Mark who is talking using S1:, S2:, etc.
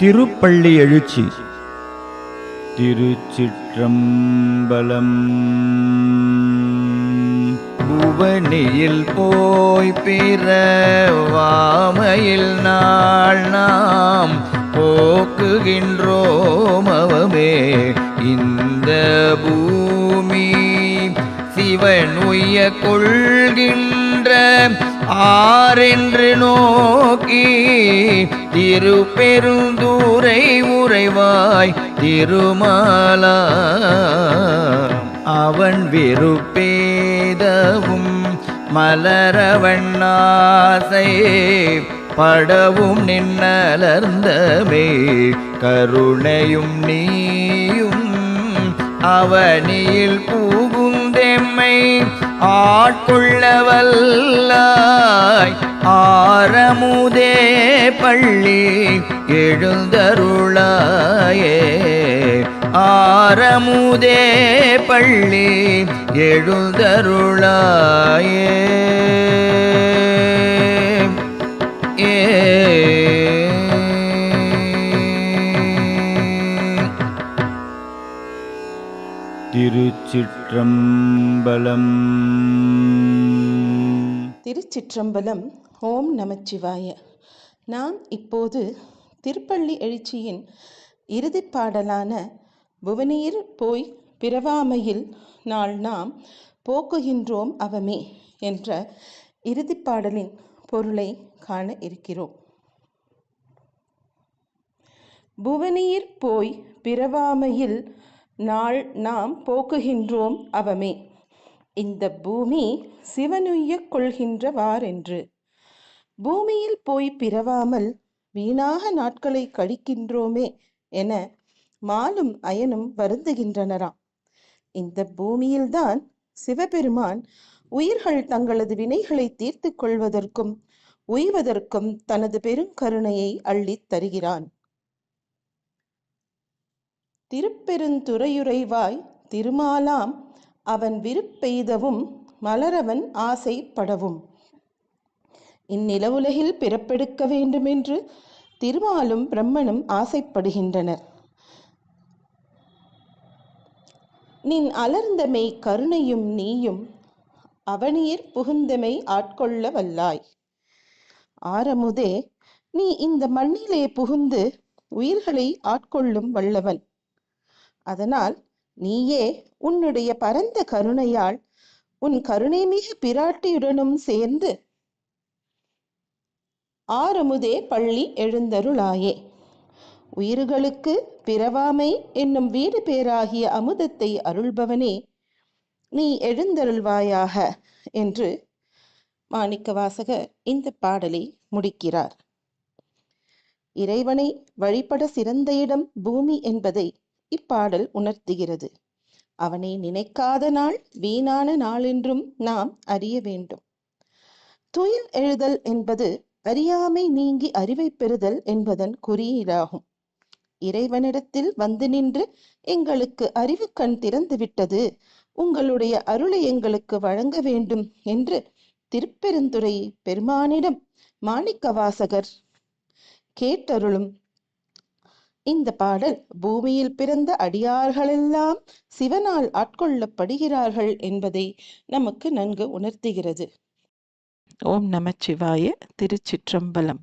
S1: திருப்பள்ளி எழுச்சி. திருச்சிற்றம்பலம். புவனியில் போய் பிறவாமையில் நாள் நாம் போக்குகின்றோம் அவமே. இந்த பூமி சிவன் உய கொள்கின்ற ஆரென்று நோக்கி திரு பெருந்தூரை உறைவாய் திருமாலா அவன் வெறுப்பேதவும் மலரவண்ணாசை படவும் நின்னலர்ந்தமே கருணையும் நீயும் அவனியில் பூகுந்தெம்மை ஆட்கொள்ள பள்ளி எழுந்தருளாயே. ஆரமுதே பள்ளி எழுந்தருளாயே. ஏ. திருச்சிற்றம்பலம்.
S2: திருச்சிற்றம்பலம் ஓம் நமச்சிவாய. நாம் இப்போது திருப்பள்ளி எழுச்சியின் இறுதிப் பாடலான புவனியில் போய் பிறவாமையில் நாள் நாம் போக்குகின்றோம் அவமே என்ற இறுதிப் பாடலின் பொருளை காண இருக்கிறோம். புவனீர் போய் பிறவாமையில் நாள் நாம் போக்குகின்றோம் அவமே. இந்த பூமி சிவனுய்யக் கொள்கின்றவாறென்று பூமியில் போய் பிறவாமல் வீணாக நாட்களை கழிக்கின்றோமே என மாலும் அயனும் வருந்துகின்றனராம். இந்த பூமியில்தான் சிவபெருமான் உயிர்கள் தங்களது வினைகளை தீர்த்து கொள்வதற்கும் உய்வதற்கும் தனது பெருங்கருணையை அள்ளித் தருகிறான். திருப்பெருந்துறையுறைவாய் திருமாலாம் அவன் விருப்பெய்தவும் மலரவன் ஆசைப்படவும். இந்நிலவுலகில் பிறப்பெடுக்க வேண்டுமென்று திருமாலும் பிரம்மனும் ஆசைப்படுகின்றனர் நின் அலர்ந்தமை கருணையும் நீயும் அவனியர் புகுந்தமை ஆட்கொள்ள வல்லாய். ஆரமுதே நீ இந்த மண்ணிலே புகுந்து உயிர்களை ஆட்கொள்ளும் வல்லவன். அதனால் நீயே உன்னுடைய பரந்த கருணையால் உன் கருணைமிகு பிராட்டியுடனும் சேர்ந்து ஆரமுதே பள்ளி எழுந்தருளாயே. உயிர்களுக்கு பிறவாமை என்னும் வீடு பேராகிய அமுதத்தை அருள்பவனே நீ எழுந்தருள்வாயாக என்று மாணிக்கவாசகர் இந்த பாடலை முடிக்கிறார். இறைவனை வழிபட சிறந்த இடம் பூமி என்பதை இப்பாடல் உணர்த்துகிறது. அவனை நினைக்காத நாள் வீணான நாளென்றும் நாம் அறிய வேண்டும். துயில் எழுதல் என்பது அறியாமை நீங்கி அறிவை பெறுதல் என்பதன் குறியீடாகும். இறைவனிடத்தில் வந்து நின்று எங்களுக்கு அறிவு கண் திறந்து விட்டது. உங்களுடைய அருளை எங்களுக்கு வழங்க வேண்டும் என்று திருப்பெருந்துறை பெருமானிடம் மாணிக்கவாசகர் கேட்டருளும். இந்த பாடல் பூமியில் பிறந்த அடியார்களெல்லாம் சிவனால் ஆட்கொள்ளப்படுகிறார்கள் என்பதை நமக்கு நன்கு உணர்த்துகிறது. ஓம் நமச்சிவாய திருச்சிற்றம்பலம்.